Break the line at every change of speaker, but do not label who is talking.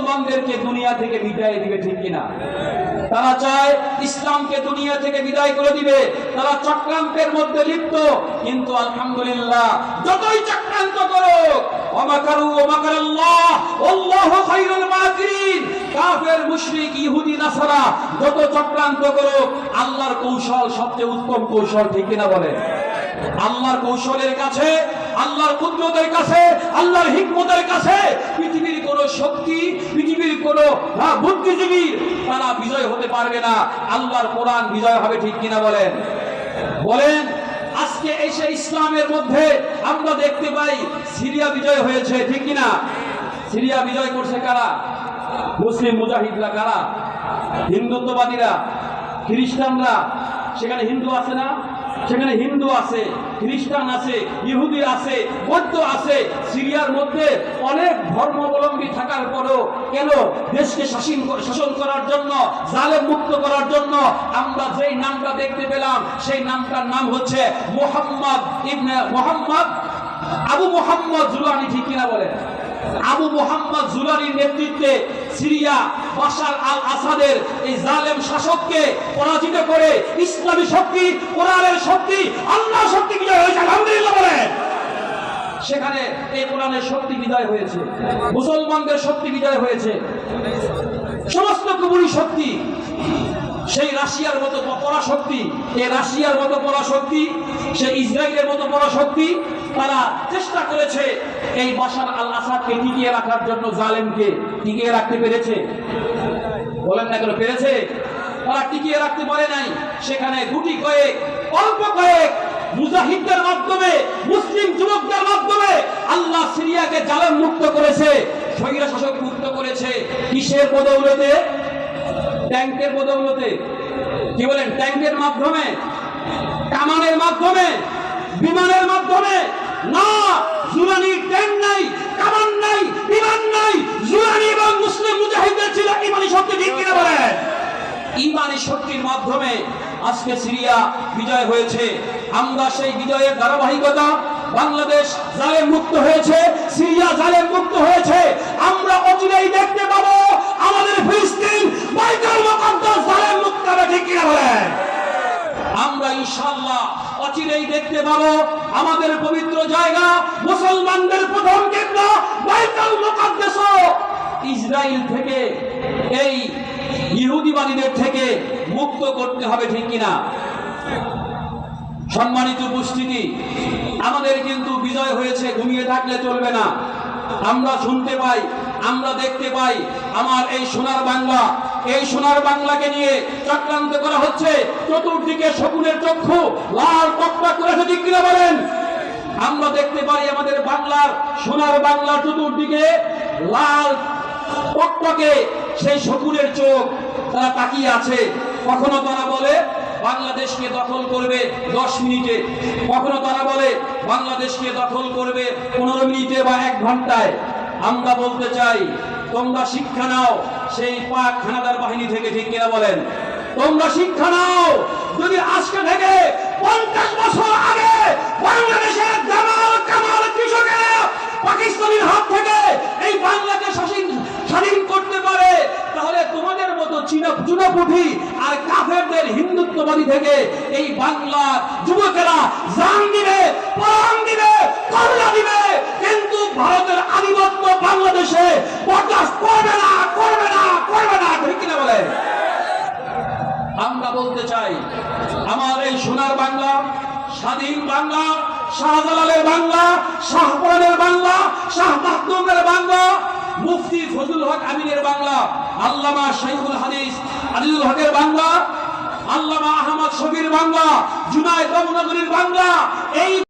মুসলমানদেরকে দুনিয়া থেকে বিদায় দিবে ঠিক কিনা? তারা চায় ইসলামকে দুনিয়া থেকে বিদায় করে দিবে। তারা চক্রান্তের মধ্যে লিপ্ত। কিন্তু আলহামদুলিল্লাহ, যতই চক্রান্ত করুক আল্লাহর কৌশল সবচেয়ে উত্তম কৌশল ঠিক কিনা বলেন? আল্লাহর কৌশলের কাছে, আল্লাহর কুদরতের কাছে, আল্লাহর হিকমতের কাছে পৃথিবীর শক্তি, পৃথিবীর কোন বুদ্ধিজীবী, তারা বিজয় হতে পারবে না। আল্লাহর কোরআন বিজয় হবে ঠিক কিনা বলেন? বলেন, আজকে এসে ইসলামের মধ্যে আমরা দেখতে পাই, সিরিয়া বিজয় হয়েছে, ঠিক কিনা? সিরিয়া বিজয় করছে কারা? মুসলিম মুজাহিদরা কারা? হিন্দুত্ববাদীরা? খ্রিস্টানরা? সেখানে হিন্দু আছে না? সেখানে হিন্দু আছে, খ্রিস্টান আছে, ইহুদি আছে, বৌদ্ধ আছে। সিরিয়ার মধ্যে অনেক ধর্মাবলম্বী থাকার পরেও কেন দেশকে শাসন শাসন করার জন্য, জালেম মুক্ত করার জন্য আমরা যেই নামটা দেখতে পেলাম, সেই নামটার নাম হচ্ছে Mohammad ibn Mohammad Abu Mohammad Julani, ঠিক কিনা বলেন? আবু মোহাম্মদ জুলানির নেতৃত্বে সিরিয়া, বাশার আল আসাদের এই জালেম শাসককে পরাজিত করে ইসলামী শক্তি, কোরআনের শক্তি আল্লাহ শক্তি বিজয় হয়েছে, আলহামদুলিল্লাহ বলেন সেখানে এই কোরআনের শক্তি বিজয় হয়েছে, মুসলমানদের শক্তি বিজয় হয়েছে। সমস্ত কবুরি শক্তি, সেই রাশিয়ার মতো পরাশক্তি, এই রাশিয়ার মতো পরাশক্তি, সেই ইসরায়েলের মতো পরাশক্তি তারা চেষ্টা করেছে এই বাশার আল আসাদকে টিকিয়ে রাখার জন্য জালেমকে টিকিয়ে রাখতে পেরেছে। বলেন না কেন, পেরেছে? তারা টিকিয়ে রাখতে পারে নাই। সেখানে গুটি কয়েক, অল্প কয়েক মুজাহিদদের মাধ্যমে, মুসলিম যুবকদের মাধ্যমে আল্লাহ সিরিয়াকে জালেম মুক্ত করেছে। স্বৈরা শাসক মুক্ত করেছে। কিসের বদৌলতে? ট্যাঙ্কের বদৌলতে। কি বলেন ট্যাঙ্কের মাধ্যমে? কামানের মাধ্যমে? বিমানের মাধ্যমে না জুরানি ট্যাঙ্ক নাই, কামান নাই, বিমান নাই জুরানি এবং মুসলিম মুজাহিদদের ছিল ইমানি শক্তি, ঠিক কিনা বলেন ইমানি শক্তির মাধ্যমে আজকে সিরিয়া বিজয় হয়েছে। আমরা সেই বিজয়ের ধারাবাহিকতা বাংলাদেশ জালে মুক্ত হয়েছে, সিরিয়া জালে মুক্ত হয়েছে। আমরা অচিরেই দেখতে পাবো আমাদের ফিলিস্তিন বাইতুল মুকাদ্দাস জালেম মুক্ত হবে ঠিক কিনা বলেন ইনশাআল্লাহ। অচিরেই দেখতে পাবো আমাদের পবিত্র জায়গা মুসলমানদের প্রথম কেন্দ্র বাইতুল মুকাদ্দাস। ইসরায়েল থেকে, এই ইহুদিবাদীদের থেকে মুক্ত করতে হবে, ঠিক কিনা? সম্মানিত উপস্থিতি, আমাদের কিন্তু বিজয় হয়েছে, ঘুমিয়ে থাকলে চলবে না। আমরা শুনতে পাই, আমরা দেখতে পাই, আমার এই সোনার বাংলা এই সোনার বাংলাকে নিয়ে চক্রান্ত করা হচ্ছে। চতুর্দিকে শকুনের চক্ষু, লাল টকটক করে ঠিক কিনা বলেন? আমরা দেখতে পাই আমাদের বাংলার, সোনার বাংলা চতুর্দিকে লাল টকটকে সেই শকুনের চোখ তারা তাকিয়ে আছে। কখনো তারা বলে, বাংলাদেশকে দখল করবে দশ মিনিটে। কখনো তারা বলে, বাংলাদেশকে দখল করবে পনেরো মিনিটে বা এক ঘন্টায়। আমরা বলতে চাই, তোমরা শিক্ষা নাও সেই পাক খানাদার বাহিনী থেকে ঠিক কিনা বলেন? তোমরা শিক্ষা নাও, যদি আজকে থেকে পঞ্চাশ বছর আগে বাংলাদেশের জামাল, কামাল কৃষকেরা পাকিস্তানের হাত থেকে এই বাংলাকে স্বাধীন স্বাধীন করতে পারে, তাহলে তোমাদের মতো চীনা, চুনাপুঠি আর কাফেরদের হিন্দুত্ববাদী থেকে এই বাংলা যুবকেরা জান দিবে, প্রাণ দিবে করলা দিবে। কিন্তু ভারতের আধিপত্য বাংলাদেশে বরদাস্ত করবে না করবে না করবে না ঠিক কিনা বলে আমরা বলতে চাই আমার এই সোনার বাংলা, স্বাধীন বাংলা, শাহজালালের বাংলা, শাহপুরানের বাংলা, শাহ মাহদুমের বাংলা, মুফতি ফজুল হক আমিনের বাংলা, আল্লামা শাইখুল হাদিস আজিজুল হকের বাংলা, আল্লামা আহমদ শফির বাংলা, জুনায়দ নগরীর বাংলা, এই